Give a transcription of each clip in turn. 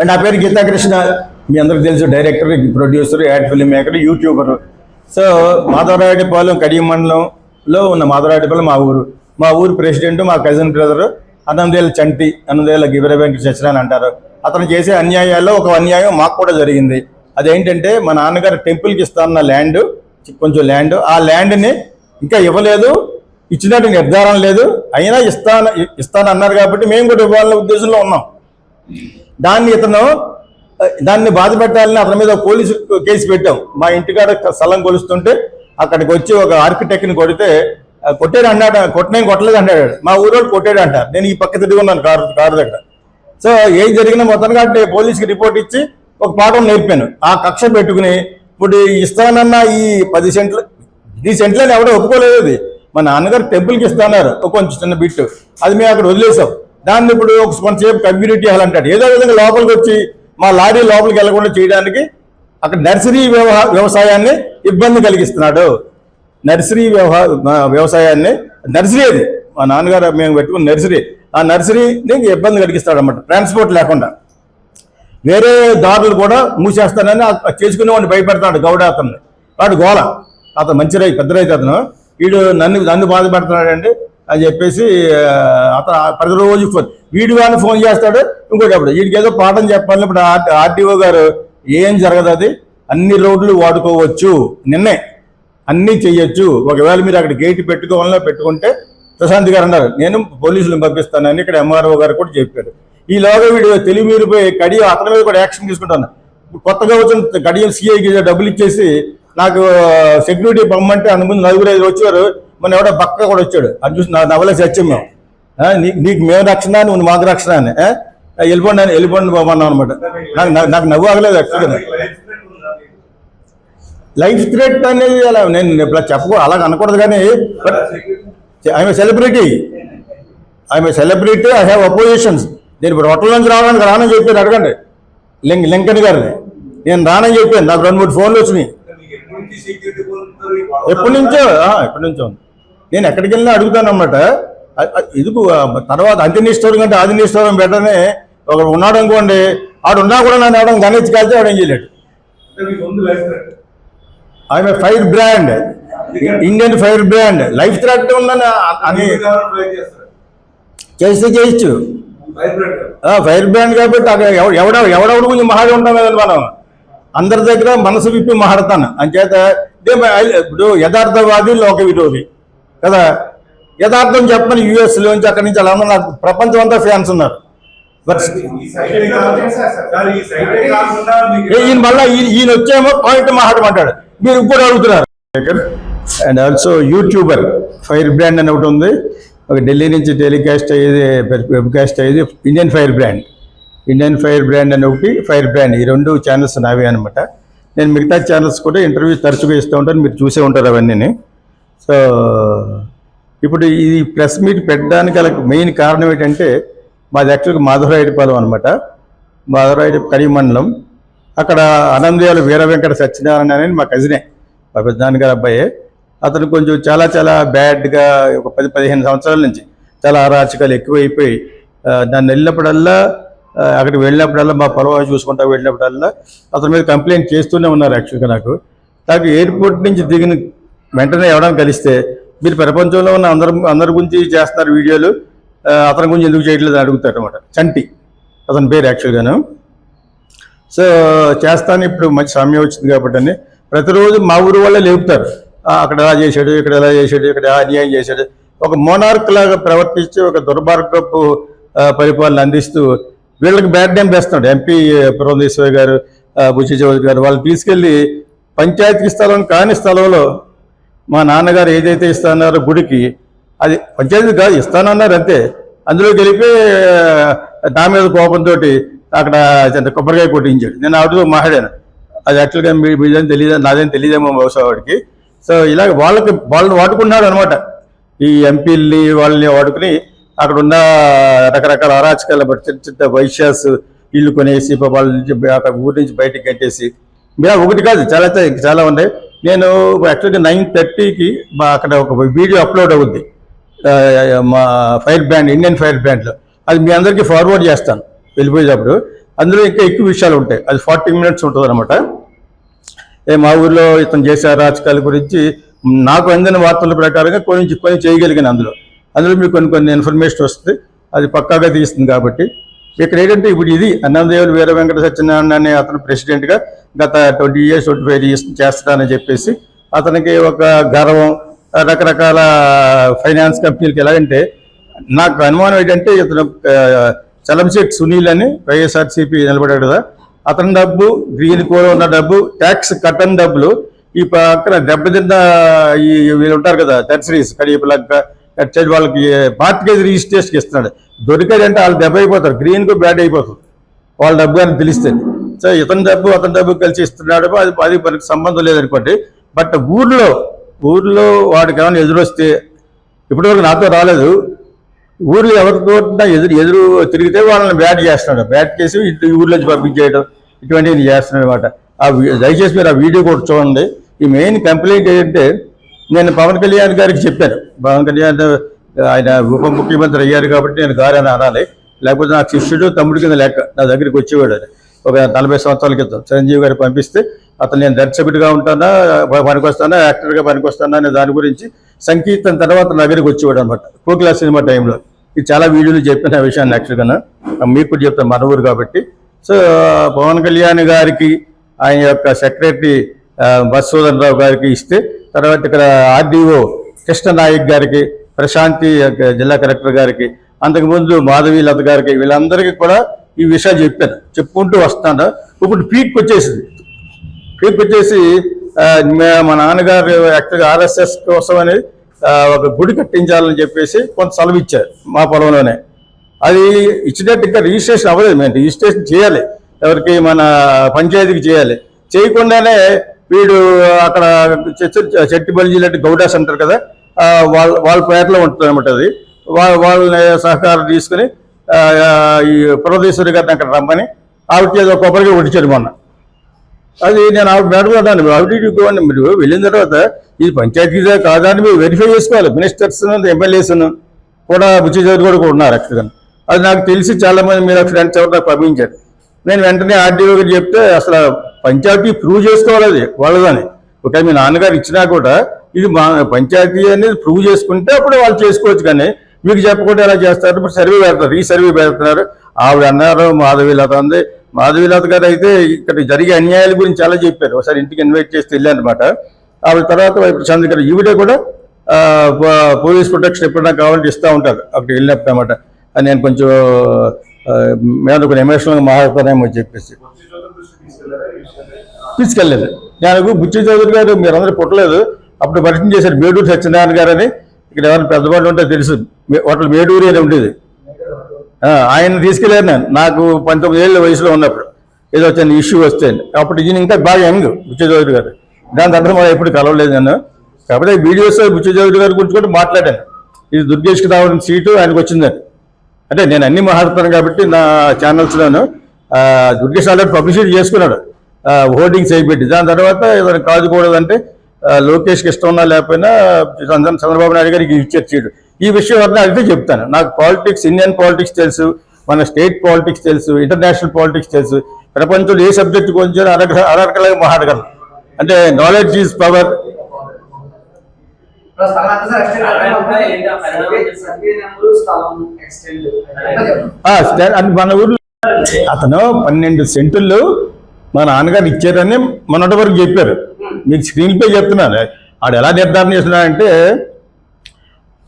And నా పేరు గీతాకృష్ణ మీ అందరికి తెలుసు director producer ad film maker YouTuber. So Madhavarayudipalem Kadiyam మండలంలో ఉన్న మాధవరాయుడిపాలెం మా ఊరు. మా ఊరు ప్రెసిడెంట్ మా కజిన్ బ్రదర్ అనందేల చంటి అనందేల గిరిర వెంకట అంటారు. అతను చేసే అన్యాయాల్లో ఒక అన్యాయం మాకు కూడా జరిగింది. అదేంటంటే మా నాన్నగారు టెంపుల్కి ఇస్తాన్న ల్యాండ్ కొంచెం ల్యాండ్ ఆ ల్యాండ్ని ఇంకా ఇవ్వలేదు ఇచ్చినట్టు నిర్ధారణ లేదు. అయినా ఇస్తాను ఇస్తానన్నారు కాబట్టి మేము కూడా ఇవ్వాలనే ఉద్దేశంలో ఉన్నాం. దాన్ని ఇతను దాన్ని బాధ పెట్టాలని అతని మీద పోలీసు కేసు పెట్టాం. మా ఇంటికాడ స్థలం కొలుస్తుంటే అక్కడికి వచ్చి ఒక ఆర్కిటెక్ట్ని కొడితే కొట్టాడు అన్నాడు కొట్టనేం కొట్టలేదు అన్నాడు. మా ఊరోడు కొట్టాడు అంటారు నేను ఈ పక్క తిరిగి ఉన్నాను కారు కారు దగ్గర. సో ఏం జరిగినా మొత్తానికి అంటే పోలీసుకి రిపోర్ట్ ఇచ్చి ఒక పాఠం నేర్పాను. ఆ కక్ష పెట్టుకుని ఇప్పుడు ఇస్తానన్న ఈ పది సెంట్లు ఈ సెంట్లని ఎవడో ఒప్పుకోలేదు. అది మా నాన్నగారు టెంపుల్కి ఇస్తాన్నారు. ఒక కొంచెం చిన్న బిట్టు. అది మేము అక్కడ వదిలేసాం. దాన్ని ఇప్పుడు ఒక కొంతసేపు కమ్యూనిటీ హాల్ అంటాడు. ఏదో విధంగా లోపలికి వచ్చి మా లారీ లోపలికి వెళ్ళకుండా చేయడానికి అక్కడ నర్సరీ వ్యవహా వ్యవసాయాన్ని ఇబ్బంది కలిగిస్తున్నాడు. నర్సరీ వ్యవసాయాన్ని నర్సరీ అది. మా నాన్నగారు మేము పెట్టుకున్న నర్సరీ. ఆ నర్సరీని ఇబ్బంది కలిగిస్తాడు అనమాట ట్రాన్స్పోర్ట్ లేకుండా. వేరే దారులు కూడా మూసేస్తానని చేసుకునేవాడిని చేసుకునే వాడిని భయపెడతాడు గౌడ అతన్ని. వాడు గోళ అతను మంచి రైతు పెద్ద రైతు అతను. వీడు నన్ను నన్ను బాధపడుతున్నాడండి. అని చెప్పేసి అతను ప్రతిరోజు ఫోన్. వీడి కానీ ఫోన్ చేస్తాడు ఇంకోటి అప్పుడు వీడికి ఏదో పాఠం చెప్పాలి ఇప్పుడు ఆర్టీఓ గారు ఏం జరగదు అది? అన్ని రోడ్లు వాడుకోవచ్చు. నిన్నే అన్నీ చెయ్యొచ్చు. ఒకవేళ మీరు అక్కడ గేట్ పెట్టుకోవాలన్నా పెట్టుకుంటే ప్రశాంత్ గారు అన్నారు. నేను పోలీసులను పంపిస్తానని ఇక్కడ ఎంఆర్ఓ గారు కూడా చెప్పారు. ఈలోగా వీడు తెలివి మీరిపోయి కడియ అతని మీద కూడా యాక్షన్ తీసుకుంటాను కొత్తగా వచ్చిన కడియం సిఐకి డబ్బులు ఇచ్చేసి నాకు సెక్యూరిటీ పంపమంటే అందుముందు నలుగురు ఐదు వచ్చారు మన ఎవడో బక్క కూడా వచ్చాడు. అది చూసి నా నవలే చచ్చాం మేము. నీకు నీకు మేము రక్షణ నువ్వు మాకు రక్షణ అని. వెళ్ళిపోండి అని వెళ్ళిపోండి బాబు అన్నాం అనమాట. నాకు నాకు- నాకు నవ్వు ఆగలేదు యాక్చువల్గా లైఫ్ థ్రెట్ అనేది అలా నేను ఇప్పుడు చెప్పకూడదు అలాగ అనకూడదు కానీ but I'm celebrity I'm celebrity I have oppositions నేను ఇప్పుడు హోటల్ నుంచి రావడానికి రానని చెప్పాను అడగండి. లింక్ లింకన్ గారిని నేను రానని చెప్పాను నాకు రెండు మూడు ఫోన్లు వచ్చినాయి. ఎప్పటి నుంచో ఎప్పటి నుంచో నేను ఎక్కడికి వెళ్ళినా అడుగుతాను అన్నమాట. ఇదిగు తర్వాత అంత్యనిష్ఠూరం కంటే ఆదినిష్ఠూరం పెట్టనే ఒక ఉన్నాడు అనుకోండి ఆడు ఉన్నా కూడా నన్ను ఎవడం గణించి కాల్చి ఆడు ఏం చేయలేడు. I'm fire brand. Indian fire brand. Life threat ఉందని అని చేస్తే చేయొచ్చు. Fire brand. కాబట్టి అక్కడ ఎవ- ఎవడ ఎవడెవడి గురించి మాట్లాడి ఉంటాం కదండి మనం. అందరి దగ్గర మనసు విప్పి మాట్లాడతాను. అంచేత ఇదే మ- ఇప్పుడు యథార్థవాది లోక విరోధి కదా? యథార్థం చెప్పని యూఎస్ లోంచి అక్కడి నుంచి అలా ఉన్నారు. నాకు ప్రపంచం అంతా ఫ్యాన్స్ ఉన్నారు ఈయన మళ్ళీ ఈయన ఈయన వచ్చేమో పాయింట్ మాట్లాడమంటాడు మీరు ఇప్పుడు అడుగుతున్నారు. And also YouTuber fire brand అని ఒకటి ఉంది. ఒక ఢిల్లీ నుంచి టెలికాస్ట్ అయ్యేది వెబ్కాస్ట్ అయ్యేది Indian fire brand Indian fire brand అని ఒకటి ఫైర్ బ్రాండ్ ఈ రెండు ఛానల్స్ నావే అనమాట నేను మిగతా ఛానల్స్ కూడా ఇంటర్వ్యూస్ తరచుగా ఇస్తూ ఉంటాను. మీరు చూసే ఉంటారు అవన్నీ సో ఇప్పుడు ఈ ప్రెస్ మీట్ పెట్టడానికి గల మెయిన్ కారణం ఏంటంటే మాది యాక్చువల్గా మాధవరాయుడిపాలెం అనమాట మాధవరాయుడి కడి మండలం. అక్కడ అనందయాలు వీర వెంకట సత్యనారాయణ అని మా కజినే మా పెద్దనాన్న గారి అబ్బాయి. అతను కొంచెం చాలా చాలా బ్యాడ్గా ఒక పది పదిహేను సంవత్సరాల నుంచి చాలా అరాచకాలు ఎక్కువైపోయి ఆ, దాన్ని వెళ్ళినప్పుడల్లా అక్కడికి వెళ్ళినప్పుడల్లా మా పొలం చూసుకుంటా వెళ్ళినప్పుడల్లా అతని మీద కంప్లైంట్ చేస్తూనే ఉన్నారు యాక్చువల్గా నాకు. నాకు ఎయిర్పోర్ట్ నుంచి దిగిన వెంటనే ఎవడని కలిస్తే మీరు ప్రపంచంలో ఉన్న అందరి అందరి గురించి చేస్తున్నారు వీడియోలు అతని గురించి ఎందుకు చేయట్లేదు అని అడుగుతారు అనమాట చంటి అతని పేరు యాక్చువల్గాను. సో చేస్తాను ఇప్పుడు మంచి సమయం వచ్చింది కాబట్టి అని ప్రతిరోజు మా ఊరు వాళ్ళే లేపుతారు. అక్కడ ఎలా చేశాడు ఇక్కడ ఎలా చేశాడు ఇక్కడ అన్యాయం చేశాడు. ఒక మోనార్క్ లాగా ప్రవర్తించి ఒక దుర్మార్గపు పరిపాలన అందిస్తూ వీళ్ళకి బ్యాడ్ నేమ్ వేస్తున్నాడు. ఎంపీ పురంధేశ్వరి గారు ఆ, బుచ్చి చౌదరి గారు వాళ్ళు తీసుకెళ్ళి పంచాయతీ స్థలం కాని స్థలంలో మా నాన్నగారు ఏదైతే ఇస్తానన్నారో గుడికి అది పంచాయతీ కాదు ఇస్తానన్నారు అంతే అందులో గెలిపి నా మీద కోపంతో అక్కడ కొబ్బరికాయ కొట్టించాడు. నేను ఆవిడతో మాట్లాడాను అది యాక్చువల్గా మీదని మీదేం తెలియదు నాదేం తెలియదేమో బహుశా వాడికి. సో ఇలా వాళ్ళకి వాళ్ళని వాడుకున్నాడు అనమాట ఈ ఎంపీల్ని వాళ్ళని వాడుకుని అక్కడ ఉన్న రకరకాల అరాచకాల చిన్న చిన్న వైశ్యాస్ ఇల్లు కొనేసి వాళ్ళ నుంచి అక్కడ ఊరి నుంచి బయటికి కట్టేసి. ఇలా ఒకటి కాదు చాలా- చాలా ఉన్నాయి. నేను యాక్చువల్గా నైన్ థర్టీకి మా అక్కడ ఒక వీడియో అప్లోడ్ అవుద్ది. మా ఫైర్ బ్రాండ్ ఇండియన్ ఫైర్ బ్రాండ్లో. అది మీ అందరికీ ఫార్వర్డ్ చేస్తాను వెళ్ళిపోయేటప్పుడు. అందులో ఇంకా ఎక్కువ విషయాలు ఉంటాయి. అది ఫార్టీ మినిట్స్ ఉంటుంది అనమాట ఏ మా ఊర్లో ఇతను చేసే రాజకీయాల గురించి. నాకు అందిన వార్తల ప్రకారంగా కొన్ని కొన్ని చేయగలిగాను అందులో. అందులో మీకు కొన్ని కొన్ని ఇన్ఫర్మేషన్ వస్తుంది. అది పక్కాగా తీస్తుంది కాబట్టి. ఇక్కడ ఏంటంటే ఇప్పుడు ఇది అన్నదేవులు వీర వెంకట సత్యనారాయణ అనే అతను ప్రెసిడెంట్గా గత twenty years twenty five years చేస్తానని చెప్పేసి అతనికి ఒక గర్వం రకరకాల ఫైనాన్స్ కంపెనీలకి ఎలాగంటే నాకు అనుమానం ఏంటంటే ఇతను చలంశెట్ సునీల్ అని వైఎస్ఆర్సీపీ నిలబడాడు కదా. అతని డబ్బు గ్రీన్ కూడా ఉన్న డబ్బు ట్యాక్స్ కట్టని డబ్బులు ఈ పక్కన దెబ్బతిన్న ఈ వీళ్ళు ఉంటారు కదా టెర్సరీస్ కడియపలక్క సైడ్ వాళ్ళకి పార్టీకేజ్ రిజిస్ట్రేషన్కి ఇస్తున్నాడు. దొరికాడంటే వాళ్ళు దెబ్బ అయిపోతారు. గ్రీన్కు బ్యాడ్ అయిపోతుంది. వాళ్ళ డబ్బు అని తెలిస్తే సో ఇతని డబ్బు అతని డబ్బు కలిసి ఇస్తున్నాడు అది అది మనకి సంబంధం లేదనుకోండి. బట్ ఊర్లో ఊర్లో వాడికి ఏమైనా ఎదురొస్తే ఇప్పటివరకు నాతో రాలేదు. ఊర్లో ఎవరితో ఎదురు ఎదురు తిరిగితే వాళ్ళని బ్యాట్ చేస్తున్నాడు. బ్యాట్ చేసి ఇటు ఊర్లోంచి పంపించేయడం ఇటువంటివి చేస్తున్నాడు అనమాట ఆ దయచేసి మీరు ఆ వీడియో కూడా చూడండి. ఈ మెయిన్ కంప్లైంట్ ఏంటంటే నేను పవన్ కళ్యాణ్ గారికి చెప్పాను. పవన్ కళ్యాణ్ ఆయన ఉప ముఖ్యమంత్రి అయ్యారు కాబట్టి నేను గారని అని అనాలి. లేకపోతే నాకు శిష్యుడు తమ్ముడి కింద లెక్క నా దగ్గరికి వచ్చేవాడు ఆయన. ఒక నలభై సంవత్సరాల క్రితం చిరంజీవి గారు పంపిస్తే అతను నేను దర్శకుడిగా ఉంటానా పనికొస్తానా యాక్టర్గా పనికొస్తానా అనే దాని గురించి సంకీర్తన తర్వాత నా దగ్గరికి వచ్చేవాడు అనమాట కోకిలా సినిమా టైంలో. ఇది చాలా వీడియోలు చెప్పిన విషయాన్ని యాక్చువల్గా మీకు కూడా చెప్తాను మన ఊరు కాబట్టి. సో పవన్ కళ్యాణ్ గారికి ఆయన యొక్క సెక్రటరీ మధుసూదన్ రావు గారికి ఇస్తే తర్వాత ఇక్కడ ఆర్డీఓ కృష్ణనాయక్ గారికి ప్రశాంతి జిల్లా కలెక్టర్ గారికి అంతకుముందు మాధవి లత గారికి వీళ్ళందరికీ కూడా ఈ విషయాలు చెప్పాను. చెప్పుకుంటూ వస్తాను. ఇప్పుడు పీక్ వచ్చేసింది. పీక్ వచ్చేసి మా నాన్నగారు యాక్చువల్గా ఆర్ఎస్ఎస్ కోసం అనేది ఒక గుడి కట్టించాలని చెప్పేసి కొంత సెలవు ఇచ్చారు మా పొలంలోనే. అది ఇచ్చినట్టు ఇంకా రిజిస్ట్రేషన్ అవ్వలేదు. మేము రిజిస్ట్రేషన్ చేయాలి. ఎవరికి మన పంచాయతీకి చేయాలి. చేయకుండానే వీడు అక్కడ చెట్టు చెట్టిబల్జీ లాంటి గౌడాస్ అంటారు కదా వాళ్ళ వాళ్ళ పేటలో ఉంటుంది అనమాట అది. వాళ్ళ వాళ్ళని సహకారం తీసుకుని ఈ పురదేశ్వరి గారిని అక్కడ రమ్మని ఆవిడకి ఏదో కొబ్బరిగా ఉడిచారు మొన్న. అది నేను ఆవిడ మేడం అన్నాను ఆవిడ ఇవ్వండి మీరు వెళ్ళిన తర్వాత ఇది పంచాయతీదా కాదా అని మీరు వెరిఫై చేసుకోవాలి. మినిస్టర్స్ ఎమ్మెల్యేస్ కూడా బుచ్చి చౌదరి కూడా కూడా ఉన్నారు అక్కడ అది నాకు తెలిసి చాలామంది మీరు ఫ్రెండ్స్ ఎవరు నాకు పంపించారు. నేను వెంటనే ఆర్డీఓ గారు చెప్తే అసలు పంచాయతీ ప్రూవ్ చేసుకోవాలి అది వాళ్ళదని. ఒక మీ నాన్నగారు ఇచ్చినా కూడా ఇది మా పంచాయతీ అనేది ప్రూవ్ చేసుకుంటే అప్పుడు వాళ్ళు చేసుకోవచ్చు కానీ మీకు చెప్పకుండా ఎలా చేస్తారు? ఇప్పుడు సర్వే పెడతారు ఈ సర్వే పెడుతున్నారు. ఆవిడ అన్నారు మాధవీలత ఉంది. మాధవీలత గారు అయితే ఇక్కడ జరిగే అన్యాయాల గురించి చాలా చెప్పారు. ఒకసారి ఇంటికి ఇన్వైట్ చేసి వెళ్ళానమాట ఆవిడ తర్వాత ప్రశాంత్ గారు ఈవిడే కూడా పోలీస్ ప్రొటెక్షన్ ఎప్పుడైనా కావాలంటే ఇస్తూ ఉంటారు. అక్కడికి వెళ్ళినప్పుడు అనమాట నేను కొంచెం ఆ, మేము కొన్ని ఎమోషనల్గా మాట్లాడతానేమో చెప్పేసి. తీసుకెళ్ళలేదు. నేను బుచ్చి చౌదరి గారు మీరందరూ పుట్టలేదు. అప్పుడు పరిచయం చేశారు మేడూరు సత్యనారాయణ గారు అని ఇక్కడ ఎవరైనా పెద్దవాళ్ళు ఉంటే తెలుసు. హోటల్ మేడూరి అని ఉండేది. ఆయన తీసుకెళ్ళారు నేను. నాకు పంతొమ్మిది ఏళ్ళ వయసులో ఉన్నప్పుడు. ఏదో చిన్న ఇష్యూ వస్తే. అప్పుడు ఈయన ఇంకా బాగా యంగ్ బుచ్చి చౌదరి గారు. దాని తర్వాత మనం ఎప్పుడు కలవలేదు నేను కాకపోతే వీడియోస్ బుచ్చి చౌదరి గారి గురించి కూడా మాట్లాడాను. ఇది దుర్గేష్కి రావాల్సిన సీటు ఆయనకు వచ్చిందని. అంటే నేను అన్ని మాట్లాడతాను కాబట్టి నా ఛానల్స్లోను దుర్గేష్ ఆల్రెడీ పబ్లిసిటీ చేసుకున్నాడు. హోర్డింగ్స్ అయిపెట్టి దాని తర్వాత ఏదైనా కాదుకూడదంటే లోకేష్కి ఇష్టం ఉన్నా లేకపోయినా చంద్ర- చంద్రబాబు నాయుడు గారికి ఇచ్చారు సీటు ఈ విషయం వల్ల అయితే చెప్తాను. నాకు పాలిటిక్స్ ఇండియన్ పాలిటిక్స్ తెలుసు మన స్టేట్ పాలిటిక్స్ తెలుసు ఇంటర్నేషనల్ పాలిటిక్స్ తెలుసు. ప్రపంచంలో ఏ సబ్జెక్ట్ కొంచెం అరగ అరగలగా మాట్లాడగలను అంటే నాలెడ్జ్ ఈజ్ పవర్ మన ఊర్లో అతను పన్నెండు సెంటుల్లో మా నాన్నగారు ఇచ్చారని మొన్నటి వరకు చెప్పారు. మీకు స్క్రీన్ పే చెప్తున్నాను. ఆడు ఎలా నిర్ధారణ చేస్తున్నాడంటే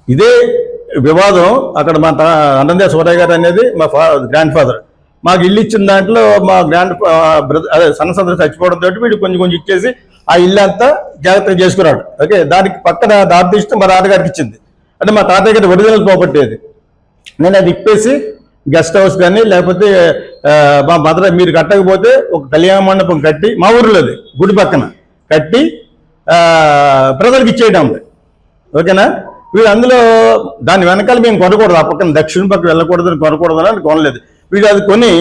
ఇదే వివాదం అక్కడ మా తా సూరయ్య గారు అనేది మా ఫా గ్రాండ్ ఫాదర్ మాకు ఇల్లు ఇచ్చిన దాంట్లో మా గ్రాండ్ బ్రదర్ అదే సన్న సందర చచ్చిపోవడం తోటి వీడు కొంచెం కొంచెం ఇచ్చేసి ఆ ఇల్లు అంతా జాగ్రత్తగా చేసుకున్నాడు. ఓకే? దానికి పక్కన దారి తీస్తే మా తాతగారికి ఇచ్చింది. అంటే మా తాతయ్య గారి ఒరిజినల్ ప్రాపర్టీ అది. నేను అది ఇప్పేసి గెస్ట్ హౌస్ కానీ లేకపోతే మా మదర్ మీరు కట్టకపోతే ఒక కళ్యాణ మండపం కట్టి మా ఊర్లో అది గుడి పక్కన కట్టి ప్రజలకు ఇచ్చేయడం ఓకేనా? వీడు అందులో దాని వెనకాల మేము కొనకూడదు ఆ పక్కన దక్షిణ పక్క వెళ్ళకూడదు అని కొనకూడదు అని కొనలేదు. వీడు అది కొని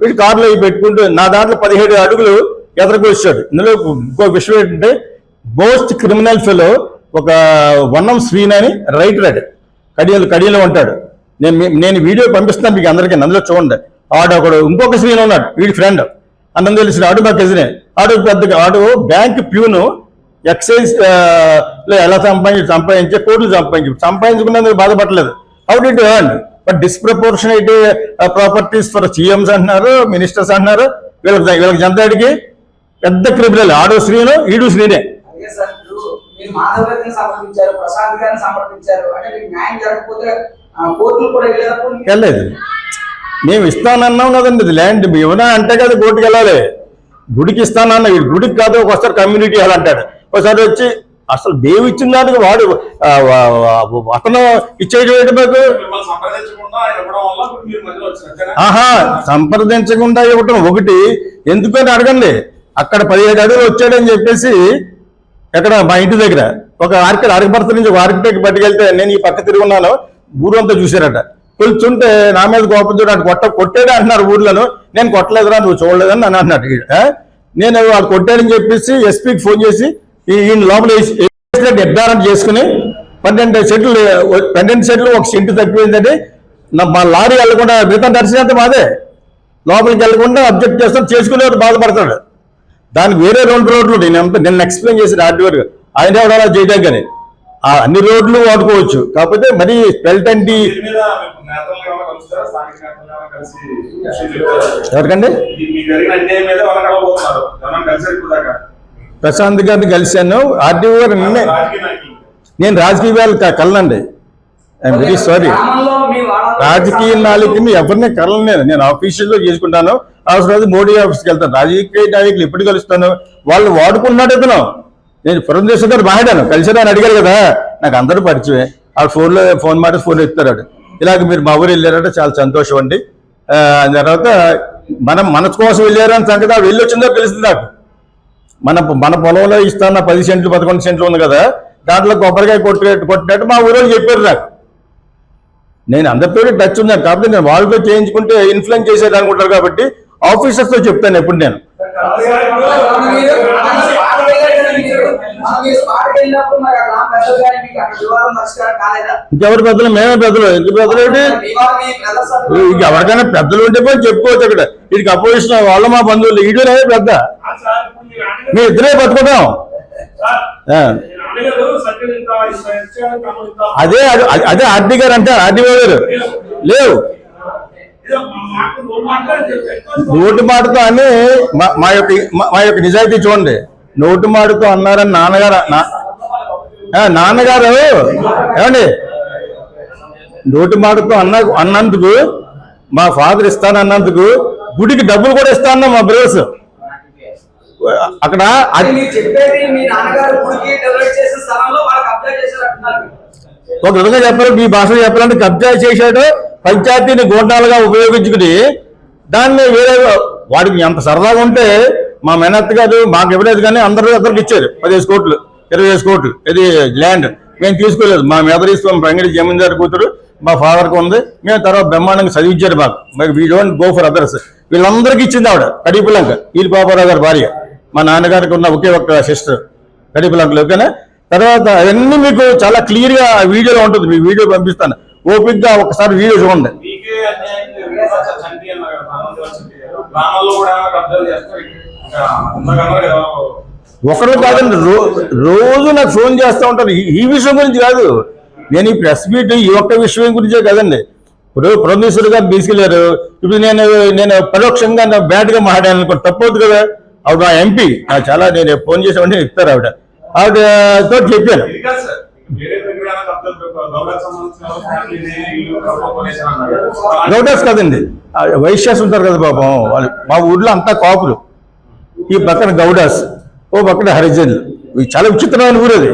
వీడు కారులో పెట్టుకుంటూ నా దాంట్లో పదిహేడు అడుగులు ఎదరకు ఇందులో ఇంకో విషయం ఏంటంటే మోస్ట్ క్రిమినల్ ఫెలో ఒక వన్నం శ్రీన్ అని రైట్ కడియలు కడియలు కడియలో ఉంటాడు. నేను నేను వీడియో పంపిస్తున్నాను మీకు అందరికీ అందులో చూడండి. ఆడు ఒకడు ఇంకొక శ్రీను ఉన్నాడు వీడి ఫ్రెండ్ అందరం తెలిసిన ఆడు మా కజినే ఆడు పెద్ద ఆడు బ్యాంక్ ప్యూను ఎక్సైజ్లో ఎలా సంపాదించి సంపాదించి కోట్లు సంపాదించి. సంపాదించుకున్నందుకు బాధపడలేదు. How they earn but disproportionate properties for CMs అంటున్నారు మినిస్టర్స్ అంటున్నారు. వీళ్ళకి వీళ్ళకి జనతాడికి పెద్ద క్రిమినల్ ఆడో శ్రీను ఈడు శ్రీనే సార్ మాధవ్ గారిని సమర్పించారు ప్రశాంత్ గారిని సమర్పించారు అంటే న్యాయం జరగకపోతే వెళ్ళలేదు. మేము ఇస్తానన్నాం కదండి ఇది ల్యాండ్ ఇవ్వనా అంటే కదా కోర్టుకి వెళ్ళాలి. గుడికి ఇస్తానన్న వీడు గుడికి కాదు ఒకసారి కమ్యూనిటీ హాల్ అంటాడు. ఒకసారి వచ్చి అసలు దేవు ఇచ్చిన దానికి వాడు అతను ఇచ్చేయడం ఏంటి మాకు? ఆహా సంప్రదించకుండా ఇవ్వటం ఒకటి. ఎందుకని అడగండి? అక్కడ పదిహేడు అడుగులు వచ్చాడని చెప్పేసి ఎక్కడ మా ఇంటి దగ్గర ఒక ఆర్కిటెక్ట్ అరగబర్త నుంచి ఒక ఆర్కిటెక్ట్ పట్టుకెళ్తే నేను ఈ పక్క తిరుగున్నాను ఊరంతా చూశారట. కూర్చుంటే నా మీద కోపం అటు కొట్ట కొట్టాడు అంటున్నారు ఊర్లను నేను కొట్టలేదురా నువ్వు చూడలేదని నన్ను అన్నాడు నేను వాడు కొట్టాడని చెప్పేసి ఎస్పీకి ఫోన్ చేసి ఈయన లోపల వేసి- నిర్ధారణ చేసుకుని పన్నెండు సెట్లు పన్నెండు సెట్లు ఒక సెంటు తప్పిపోయిందండి. నా మా లారీ వెళ్ళకుండా మిగతా దర్శనం మాదే. లోపలికి వెళ్ళకుండా అబ్జెక్ట్ చేస్తాం చేసుకునేవాడు బాధపడతాడు. దానికి వేరే రెండు రోడ్లు నేను ఎంత నిన్న ఎక్స్ప్లెయిన్ చేసిన హార్డ్వేర్ ఆయన ఎవడాలా చేయడానికి కానీ అన్ని రోడ్లు వాడుకోవచ్చు. కాకపోతే మరి స్పెల్ట్ అండి? ఎవరికండి? ప్రశాంత్ గారిని కలిశాను. ఆర్డీఓ గారు నిన్నే రాజకీయ నేను రాజకీయాలు క- కలనండి ఐఎమ్ వెరీ సారీ వాళ్ళ- రాజకీయ నాయకుని ఎవరిని కలను నేను నేను ఆఫీసులో చేసుకుంటాను. అవసరం మోడీ ఆఫీస్కి వెళ్తాను. రాజకీయ నాయకులు ఎప్పుడు కలుస్తాను? వాళ్ళు వాడుకున్నాడు ఇతను. నేను పురంధేశ్వర్ గారు మాట్లాడాను కలిసే అని అడిగారు కదా. నాకు అందరూ పరిచయమే. ఆ ఫోన్లో ఫోన్ మాట ఫోన్ ఎత్తాడు ఇలాగ మీరు మా ఊరు వెళ్ళారంటే చాలా సంతోషం అండి. తర్వాత మనం మన కోసం వెళ్ళారని సంగతి ఆ వెళ్ళి వచ్చిందో తెలుస్తుంది నాకు. మన మన పొలంలో ఇస్తాన్న పది సెంట్లు పదకొండు సెంట్లు ఉంది కదా. దాంట్లో కొబ్బరికాయ కొట్టినట్టు కొట్టినట్టు మా ఊరు చెప్పారు నాకు. నేను అందరితో టచ్ ఉన్నాను కాబట్టి నేను వాళ్ళతో చేయించుకుంటే ఇన్ఫ్లుయెన్స్ చేసేది అనుకుంటారు కాబట్టి ఆఫీసర్స్తో చెప్తాను ఎప్పుడు నేను. ఇంకెవరు పెద్దలు? మేమే పెద్దలు. ఎందుకు పెద్దలు ఏంటి? ఎవరికైనా పెద్దలు ఉంటే పోయి చెప్పుకోవచ్చు అక్కడ. వీడికి అపోజిషన్ వాళ్ళ మా బంధువులు. పెద్ద ఆ సార్ ఇప్పుడు మీ ఇద్దరే బతుకుతాం. అదే అదే- అదే ఆర్డీ గారు అంటారు. ఆర్డీఓ గారు లేవు. నోటి మాటతో అని మా- మా యొక్క మా- మా యొక్క నిజాయితీ చూడండి. నోటి మాటతో అన్నారని నాన్నగారు నాన్నగారు. ఏమండి? నోటి మాటతో అన్న అన్నందుకు మా ఫాదర్ ఇస్తానన్నందుకు గుడికి డబ్బులు కూడా ఇస్తానన్నా మా బ్రదర్స్. అక్కడ ఒక విధంగా చెప్పారు మీ భాషలో చెప్పాలంటే కబ్జా చేశాడు పంచాయతీని గోండాలుగా ఉపయోగించుకుని దాన్ని వేరే వాడికి ఎంత సరదాగా ఉంటే మా మేనత్ గారు మాకు ఇవ్వలేదు కానీ అందరూ అందరికి ఇచ్చారు. పదిహేను కోట్లు ఇరవై వేసు కోట్లు. ఇది ల్యాండ్. మేము తీసుకోలేదు. మా మెదరీశ్వరం వెంకట జమీందారు కూతురు మా ఫాదర్కి ఉంది. మేము తర్వాత బ్రహ్మాండంగా చదివించారు మాకు. మరి we don't go for others వీళ్ళందరికీ ఇచ్చింది ఆవిడ కడిపులంక. వీళ్ళు పాపారావు గారి భార్య. మా నాన్నగారికి ఉన్న ఒకే ఒక్క సిస్టర్ కడిపులంకలు ఓకేనా? తర్వాత అవన్నీ మీకు చాలా క్లియర్గా వీడియోలో ఉంటుంది. మీ వీడియో పంపిస్తాను. ఓపిక్గా ఒకసారి వీడియో చూడండి. గ్రామాల్లో కూడా చేస్తారు? ఒకరు కాదండి రో- రోజు నాకు ఫోన్ చేస్తూ ఉంటారు. ఈ- విషయం గురించి కాదు. నేను ఈ ప్రెస్ మీట్ ఈ ఒక్క విషయం గురించే కదండి. ఇప్పుడు ప్రొడ్యూసర్ గారు తీసుకెళ్ళారు. ఇప్పుడు నేను నేను పరోక్షంగా బ్యాడ్గా బ్యాడ్ కూడా మాట్లాడాను అనుకో తప్పవుతుంది కదా. ఆవిడ నా ఎంపీ నాకు చాలా నేను ఫోన్ చేసి వెంటనే ఇస్తారు ఆవిడ. ఆవిడ తో చెప్పాను. ఇది గౌడర్స్ కదండి వైశ్యాస్ ఉంటారు కదా పాపం. వాళ్ళు మా ఊర్లో అంతా కాపులు. ఈ పక్కన గౌడాస్ ఓ పక్కన హరిజన్లు ఇవి చాలా విచిత్రమైన ఊరేది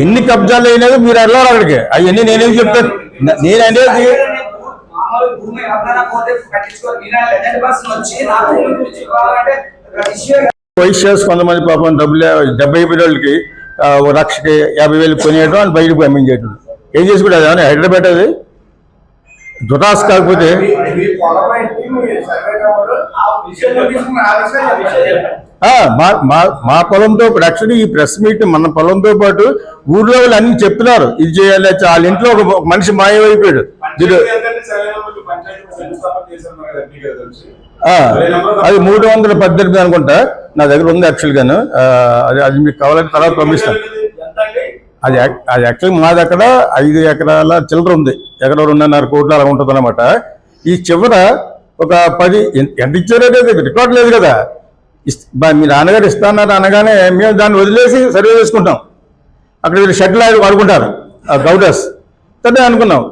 ఎన్ని కబ్జాలు అయినాయో మీరు వెళ్ళాలి అక్కడికి. అవన్నీ నేనేం చెప్తాను. నేను అనేది వైశ్యాస్ కొంతమంది పాపం డబ్బులు డెబ్బై ఐదు వాళ్ళకి ఓ లక్షకి యాభై వేలు కొనేయడం అని బయటకు పంపించేయడం ఏం చేసి అది హైదరాబాద్ అది? దురాస్ కాకపోతే మీ పొలంతో యాక్చువల్లీ ఈ ప్రెస్ మీట్ మన పొలంతో పాటు ఊర్లో వాళ్ళు అన్ని చెప్తున్నారు. ఇది చేయాలి. వాళ్ళ ఇంట్లో ఒక మనిషి మాయమైపోయాడు. అది మూడు వందల పద్దెనిమిది అనుకుంటా. నా దగ్గర ఉంది యాక్చువల్ గాను. ఆ, అది అది మీకు కావాలంటే తర్వాత పంపిస్తాను. అది యాక్- అది యాక్చువల్లీ మాది అక్కడ ఐదు ఎకరాల చిల్లర ఉంది. ఎకరా రెండున్నర కోట్లు అలా ఉంటుంది అనమాట ఈ చివర ఒక పది ఎంత ఇచ్చారో లేదు రికార్డ్ లేదు కదా. ఇస్- మీ నాన్నగారు ఇస్తానన్నారు అనగానే మేము దాన్ని వదిలేసి సర్వే చేసుకుంటాం. అక్కడ వీళ్ళు షెడ్లు ఆడి వాడుకుంటారు గౌడర్స్. తనే అనుకున్నాం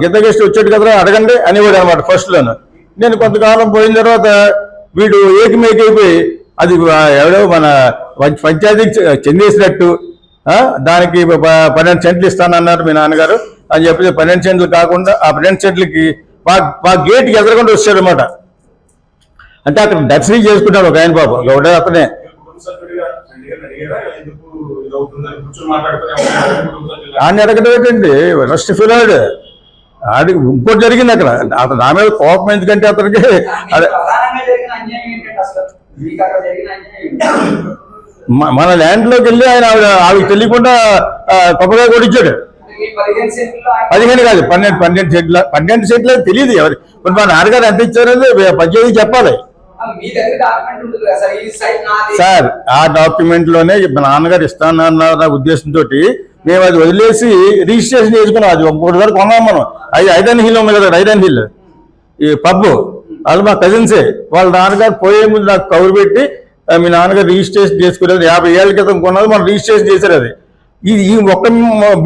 గిద్ద గెస్ట్ వచ్చాడు కదా అడగండి అనేవాడు అనమాట ఫస్ట్లోను నేను కొంతకాలం పోయిన తర్వాత వీడు ఏకమేకైపోయి అది ఎవడో మన పంచాయతీకి చెందేసినట్టు దానికి పన్నెండు సెంట్లు ఇస్తానన్నారు మీ నాన్నగారు అని చెప్పి పన్నెండు సెంట్లు కాకుండా ఆ పన్నెండు సెంట్లకి మా మా గేట్కి ఎదరకుండా వచ్చాడు అనమాట అంటే అక్కడ దర్శనం చేసుకుంటాడు ఒక ఆయన బాబు. గౌడ అతనే. కుటుంబ సభ్యుడిగా ఆయన ఏంటండి? రెస్ట్ ఫిలాడ్ ఆడికి ఇంకోటి జరిగింది అక్కడ. అతను నా మీద కోపం ఎందుకంటే అతనికి మన ల్యాండ్లోకి వెళ్ళి ఆయన ఆవిడ ఆవిడకి తెలియకుండా ఆ, కొబ్బరికాయ కొడిచ్చాడు పదిహేను కాదు పన్నెండు పన్నెండు సెంట్ల పన్నెండు సెంట్లు తెలియదు ఎవరి మరి మా నాన్నగారు ఎంత ఇచ్చారనేది పంచాయతీ చెప్పాలి. సార్ ఆ డాక్యుమెంట్లోనే మా నాన్నగారు ఇస్తానన్న ఉద్దేశంతో మేము అది వదిలేసి రిజిస్ట్రేషన్ చేసుకున్నాం. అది ఒకటి వరకు కొన్నాం మనం. అది ఐదన్ హిల్ ఉంది కదా ఐదన్ హిల్. ఈ పబ్ వాళ్ళు మా కజిన్సే వాళ్ళ నాన్నగారు పోయే ముందు నాకు కౌరు పెట్టి మీ నాన్నగారు రిజిస్ట్రేషన్ చేసుకునేది యాభై ఏళ్ళ క్రితం కొన్నది మనం రిజిస్ట్రేషన్ చేశారు అది. ఇది ఈ ఒక్క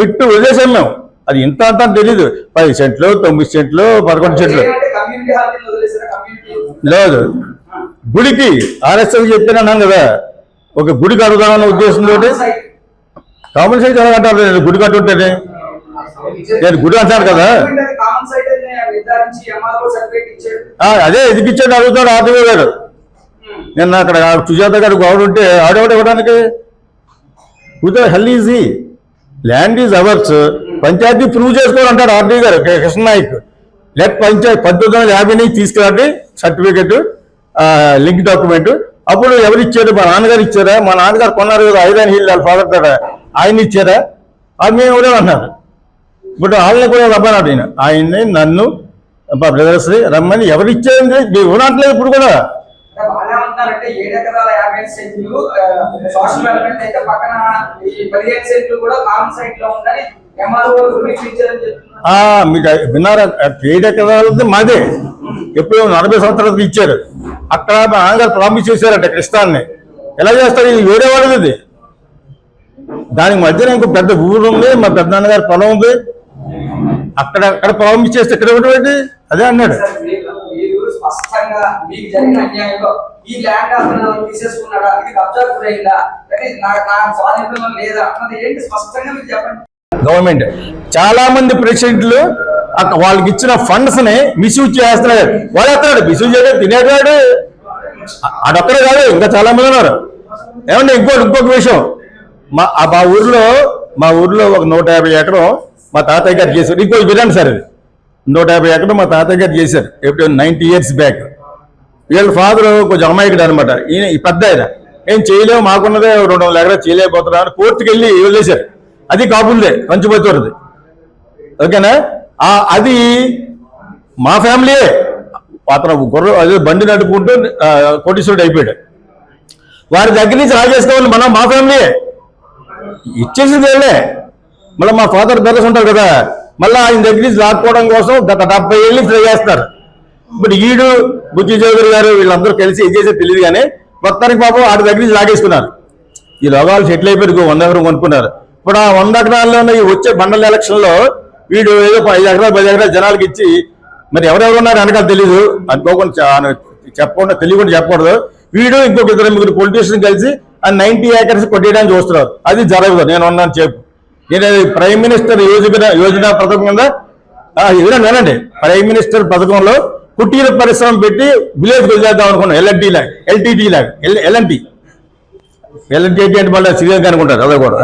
బిట్టు వదిలేసాం మేము. అది ఇంత అంత తెలీదు. పది సెంట్లు తొమ్మిది సెంట్లు పదకొండు సెంట్లు. లేదు. గుడికి ఆర్ఎస్ఎస్ చెప్పినాను కదా. ఒక గుడి కడుగుదామన్న ఉద్దేశంతో. కామన్ సైట్ ఎలా కట్టాలి? నేను గుడి కట్టుంటేనే. నేను గుడి అంటాను కదా. ఇచ్చాడు. అదే ఎదిగిచ్చాడు అడుగుతాడు ఆర్టీఓ గారు. నిన్న అక్కడ సుజాత గారు గౌరవ ఉంటే ఆడేవాడు ఇవ్వడానికి? With hell easy land is ours panchayat prove చేసుకోవాలంటాడు RD గారు కృష్ణ నాయక్. లెట్ పంచాయత్ పంతొమ్మిది వందల యాభై నుంచి తీసుకురండి సర్టిఫికెట్ లింక్ డాక్యుమెంట్. అప్పుడు ఎవరు ఇచ్చారు? మా నాన్నగారు ఇచ్చారా? మా నాన్నగారు కొన్నారు ఐదాన్ హిల్ వాళ్ళ ఫాదర్ కదా ఆయన ఇచ్చారా? అది మేము ఎవరే అన్నారు. ఇప్పుడు వాళ్ళని కూడా రమ్మన్నాడు ఆయన ఆయన్ని నన్ను మా బ్రదర్స్ రమ్మని ఎవరు ఇచ్చారండి? మీరు ఇవ్వనట్లేదు ఇప్పుడు కూడా. అంటున్నారంటే ఏడు ఎకరాల యాభై ఐదు సెంట్లు సోషల్ డెవలప్మెంట్ అయితే పక్కన ఈ పదిహేను సెంట్లు కూడా కామన్ సైట్లో ఉందని ఎంఆర్ఓ మీకు చెప్తున్నారు విన్నారా? ఏడు ఎకరాలది మాదే. ఎప్పుడు నలభై సంవత్సరాలకు ఇచ్చారు. అక్కడ నాన్నగారు ప్రామిస్ చేశారట కృష్ణాన్ని. ఎలా చేస్తారు? ఇది వేరే వాళ్ళది ఇది. దానికి మధ్యన ఇంకో పెద్ద ఊరు ఉంది మా పెద్ద నాన్నగారి పొలం ఉంది. అక్కడ అక్కడ ప్రామిస్ చేస్తే ఇక్కడ ఏంటి అదే అన్నాడు. స్పష్టంగా మీకు జరిగిన అన్యాయంలో ఈ ల్యాండ్ అతను తీసేసుకున్నాడా? ఇది కబ్జా గురైందా? నా స్వాధీనంలో లేదా? అన్నది ఏంటి? స్పష్టంగా మీరు చెప్పండి. గవర్నమెంట్ చాలా మంది ప్రెసిడెంట్లు వాళ్ళకి ఇచ్చిన ఫండ్స్ని మిస్యూజ్ చేస్తున్నాడు వాడు వస్తున్నాడు మిస్యూజ్ చేయడం తినేటాడు. అడొక్కడే కాదు ఇంకా చాలా మంది ఉన్నారు. ఏమంటే ఇంకోటి ఇంకొక విషయం. మా మా ఊర్లో మా ఊర్లో ఒక నూట యాభై ఎకరం మా తాతయ్య గారు చేశారు. ఇంకోటి వినండి సార్ ఇది. నూట యాభై ఎకరం మా తాతయ్య గారు చేశారు. ఎప్పుడు నైన్టీ ఇయర్స్ బ్యాక్ వీళ్ళ ఫాదర్ కొంచెం అమాయకుడు అనమాట ఈయన ఈ పెద్ద ఆయన. ఏం చేయలేము మాకున్నదే రెండు వందల ఎకరా చేయలేకపోతున్నా అని కోర్టుకు వెళ్ళి వదిలేశారు అది కాపులదే కంచుపోతుంది ఓకేనా? అది మా ఫ్యామిలీయే అతను గుర్ర అదే బండి నడుపుకుంటూ కోటీశ్వరుడు అయిపోయాడు. వారి దగ్గర నుంచి రాజేసుకోవాలి మనం మా ఫ్యామిలీయే ఇచ్చేసింది వెళ్ళే. మళ్ళీ మా ఫాదర్ బ్రదర్స్ ఉంటారు కదా. మళ్ళీ ఆయన దగ్గర నుంచి లాక్కోవడం కోసం గత డెబ్బై ఏళ్ళు ఫ్రై చేస్తారు ఇప్పుడు ఈడు బుద్ధి చౌదరి గారు వీళ్ళందరూ కలిసి ఏం చేసే తెలియదు కానీ మొత్తానికి పాపం ఆడి దగ్గర నుంచి లాగేసుకున్నారు. ఈ లోగాలు సెటిల్ అయిపోయి వంద ఎకరం కొనుక్కున్నారు. ఇప్పుడు ఆ వంద ఎకరాల్లోనే ఈ వచ్చే బండల ఎలక్షన్లో వీడు ఏదో ఐదు ఎకరాలు పది ఎకరాలు జనాలకి ఇచ్చి మరి ఎవరెవరు ఉన్నారు వెనకాల తెలీదు. అనుకోకుండా చెప్పకుండా తెలియకుండా చెప్పకూడదు. వీడు ఇంకొక ఇద్దరు ముగ్గురు పొలిటీషియన్ కలిసి ఆ నైన్టీ ఏకర్స్ కొట్టేయడానికి చూస్తున్నారు. అది జరగదు నేను ఉన్నాను చెప్పు. నేను ప్రైమ్ మినిస్టర్ యోజన యోజన పథకం కింద ఏదైనా వినండి వినండి ప్రైమ్ మినిస్టర్ పథకంలో కుటీర పరిశ్రమ పెట్టి విలేజ్ వదిలేద్దాం అనుకున్నాం. ఎల్ఎన్టీ లాగా ఎల్టీటీ లాగా ఎల్ఎన్టీ ఎల్ఎన్టీ అంటే మళ్ళీ శ్రీలంక అనుకుంటారు. అదే కూడా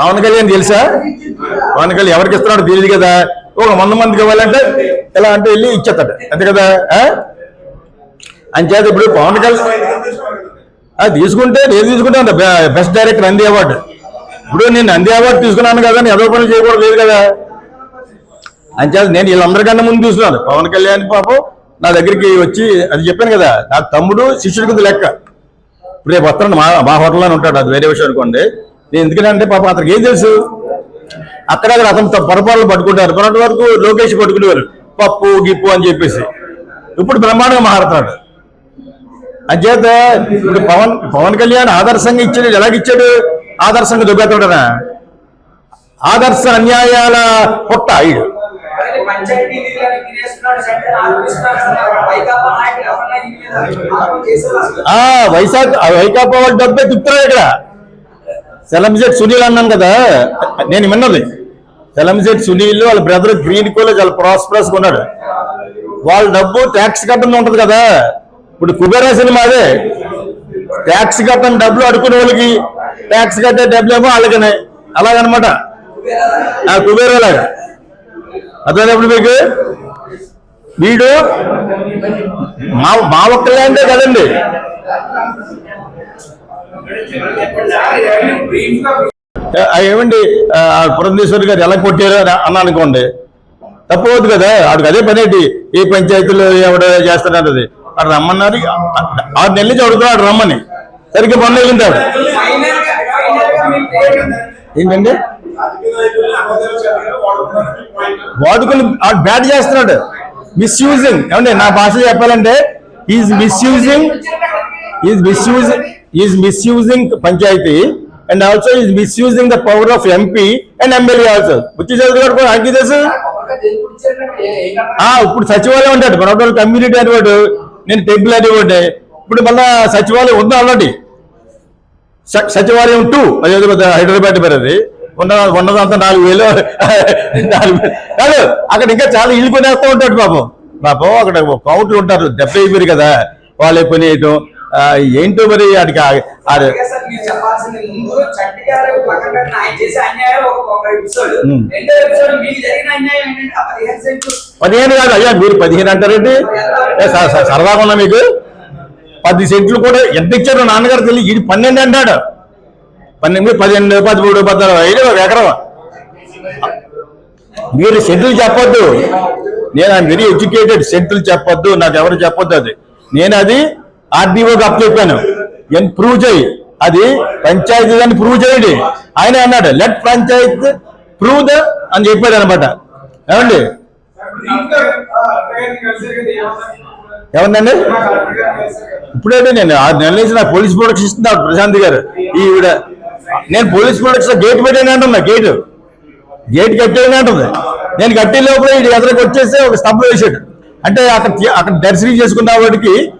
పవన్ కళ్యాణ్ తెలుసా? పవన్ కళ్యాణ్ ఎవరికి ఇస్తున్నాడో తెలియదు కదా. ఒక వంద మందికి ఇవ్వాలంటే ఎలా అంటే వెళ్ళి ఇచ్చేస్తాడు. అంతే కదా? అంచేత ఇప్పుడు పవన్ కళ్యాణ్ తీసుకుంటే నేను తీసుకుంటాను బెస్ట్ డైరెక్టర్ అంది అవార్డు. ఇప్పుడు నేను నంది అవార్డు తీసుకున్నాను కదా ఏదో పనులు చేయకూడదు లేదు కదా. అంచేత నేను వీళ్ళందరికన్నా ముందు చూస్తున్నాను. పవన్ కళ్యాణ్ పాపం నా దగ్గరికి వచ్చి అది చెప్పాను కదా నాకు తమ్ముడు శిష్యుడికి లెక్క. ఇప్పుడు రేపు వస్తాను మా మా హోటల్లోనే ఉంటాడు అది వేరే విషయం అనుకోండి. నేను ఎందుకంటే పాపం అతనికి ఏం తెలుసు? అక్కడక్కడ అతను పొరపాట్లు పట్టుకుంటారు మొన్నటి వరకు లోకేష్ పట్టుకునేవారు. పప్పు గిప్పు అని చెప్పేసి. ఇప్పుడు బ్రహ్మాండంగా మారుతున్నాడు అంచేత ఇప్పుడు పవన్ పవన్ కళ్యాణ్ ఆదర్శంగా ఇచ్చాడు ఎలాగిచ్చాడు ఆదర్శంగా దుబ్బెత్తడనా ఆదర్శ అన్యాయాల పొట్ట ఈడు. పంచాయతీ నిధులను తినేస్తున్నాడు సెంటర్ వైకాపా నాయకులు ఎవరన్నా వైశాఖ వైకాపా వాళ్ళు డబ్బే తిప్పుతారు ఇక్కడ. సెలంజెట్ సునీల్ అన్నాను కదా నేను విన్నది. సెలంజెట్ సునీల్ వాళ్ళ బ్రదర్ గ్రీన్ కోలో చాలా ప్రాస్పరస్ ఉన్నాడు. వాళ్ళ డబ్బు ట్యాక్స్ కట్టడం ఉంటది కదా. ఇప్పుడు కుబేరా సినిమా అదే. ట్యాక్స్ కట్టని డబ్బులు అడుకునే వాళ్ళకి ట్యాక్స్ కట్టే డబ్బులు ఏమో వాళ్ళకనే. అలాగనమాట. ఆ కుబేరా లాగా. అర్థమైనప్పుడు మీకు? వీడు మా మా ఒక్క ల్యాండే కదండి. ఏమండి? పురంధేశ్వరి గారు ఎలా కొట్టారు అని అన్నా అనుకోండి. తప్పవద్దు కదా ఆడికి అదే పని ఏంటి? ఏ పంచాయతీలో ఎవడ చేస్తాడన్నది అక్కడ రమ్మన్నారు ఆరు నెలల నుంచి అడుగుతున్నాడు రమ్మని. సరిగ్గా ఫైనల్గా మీకు ఏంటండి? వాడుకలు వాడుకుని బ్యాట్ చేస్తున్నాడు. మిస్యూజింగ్ ఏమండి నా భాష చెప్పాలంటే is misusing is misusing is misusing panchayat and also is misusing the power of MP and MLA also Buchi చదువు కూడా ఆయనకి తెలుసు? ఆ ఇప్పుడు సచివాలయం ఉంటాడు మనోడు కమ్యూనిటీ అనేవాడు నేను టెంపుల్ అనేవాడు ఇప్పుడు మళ్ళా సచివాలయం ఉందా ఆల్రెడీ? సచివాలయం టూ అది హైదరాబాద్ పేరు అది ఉన్న ఉన్నదంతా నాలుగు వేలు నాలుగు వేలు. కాదు అక్కడ ఇంకా చాలా ఇల్లు కొనేస్తూ ఉంటాడు పాపం. పాపం అక్కడ కౌంట్లు ఉంటారు దెబ్బ అయిపోయారు కదా. వాళ్ళే కొనేయటం ఏంటో మరి ఆ పదిహేను కాదు అయ్యా మీరు పదిహేను స- సరదాగా ఉన్నా మీకు? పది సెంట్లు కూడా ఎంత ఇచ్చారో నాన్నగారు తెలియదు ఇది పన్నెండు అంటాడు. పన్నెండు పదిహేను పదమూడు పద్నాలుగు ఐదు ఎకరం మీరు సెంట్రల్ చెప్పొద్దు. నేను ఐఎమ్ వెరీ ఎడ్యుకేటెడ్. సెంట్రల్ చెప్పొద్దు. నాకు ఎవరు చెప్పొద్దు అది. నేను అది ఆర్డీఓకి అప్ చెప్పాను. నేను ప్రూవ్ చేయి. అది పంచాయతీ అని ప్రూవ్ చేయండి. ఆయన అన్నాడు లెట్ పంచాయత్ ప్రూవ్ ద అని చెప్పాడు అనమాట. ఏమండి? బ్రీఫ్గా ఏమందండి? ఇప్పుడైతే నేను ఆరు నెలల నుంచి నాకు పోలీస్ ప్రొడక్షన్ ఇస్తున్నాడు ప్రశాంత్ గారు. ఈవిడ నేను పోలీస్ ప్రొడక్షన్ గేట్ పెట్టాను అంటున్నా గేట్. గేట్ కట్టేయని అంటుంది. నేను కట్టే లోపల ఇది ఎదురుకి వచ్చేసి ఒక స్తంభం వేసాడు. అంటే అక్కడ అక్కడ దర్శనం చేసుకున్న వాడికి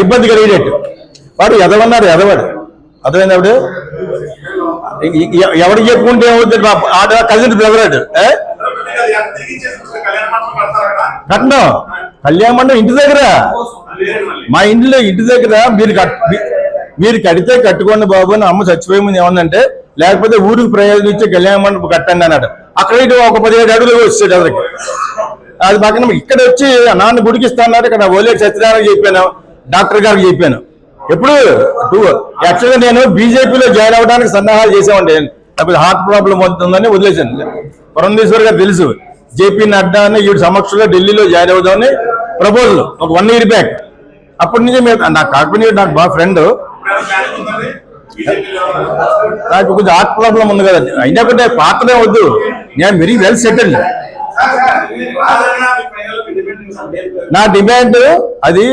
ఇబ్బంది కలిగేటట్టు. వాడు ఎదవన్నారు ఎదవాడు. అర్థమైంది ఆవిడ ఎ- ఎవరికి చెప్పుకుంటే ఏమవుతుంది? ఆడ కజిన్ బ్రదరాడు ఏ? కట్నం. కళ్యాణ మండపం ఇంటి దగ్గర. మా ఇంట్లో ఇంటి దగ్గర మీరు మీ- మీరు కడితే కట్టుకోండి బాబు అని అమ్మ చచ్చిపోయే ముందు ఏమందంటే లేకపోతే ఊరికి ప్రయోజనం ఇచ్చే కళ్యాణ మండపం కట్టండి అన్నాడు. అక్కడ ఇటు ఒక పదిహేడు అడుగులు వచ్చాడు అతనికి. అది పక్కన ఇక్కడ వచ్చి నాన్న గుడికి ఇస్తాన్నారు ఇక్కడ ఓలే సత్యనారాయణ చెప్పాను డాక్టర్ గారికి చెప్పాను. ఎప్పుడు? యాక్చువల్గా నేను బీజేపీలో జాయిన్ అవ్వడానికి సన్నాహాలు చేసామండి లేకపోతే హార్ట్ ప్రాబ్లం అవుతుందని వదిలేశాను. పురంధేశ్వర్ గారు తెలుసు. జేపీ నడ్డా అని వీడి సమక్షంలో ఢిల్లీలో జాయిన్ అవుదామని ప్రపోజల్ ఒక వన్ ఇయర్ బ్యాక్. అప్పటి నుంచి నాకు కాకపోతే నాకు బాగా ఫ్రెండ్. నాకు కొంచెం హార్ట్ ప్రాబ్లం ఉంది కదండి. అయినా కూడా పాతనే వద్దు. నేను వెరీ వెల్ సెటిల్డ్ నా డిమాండ్ అది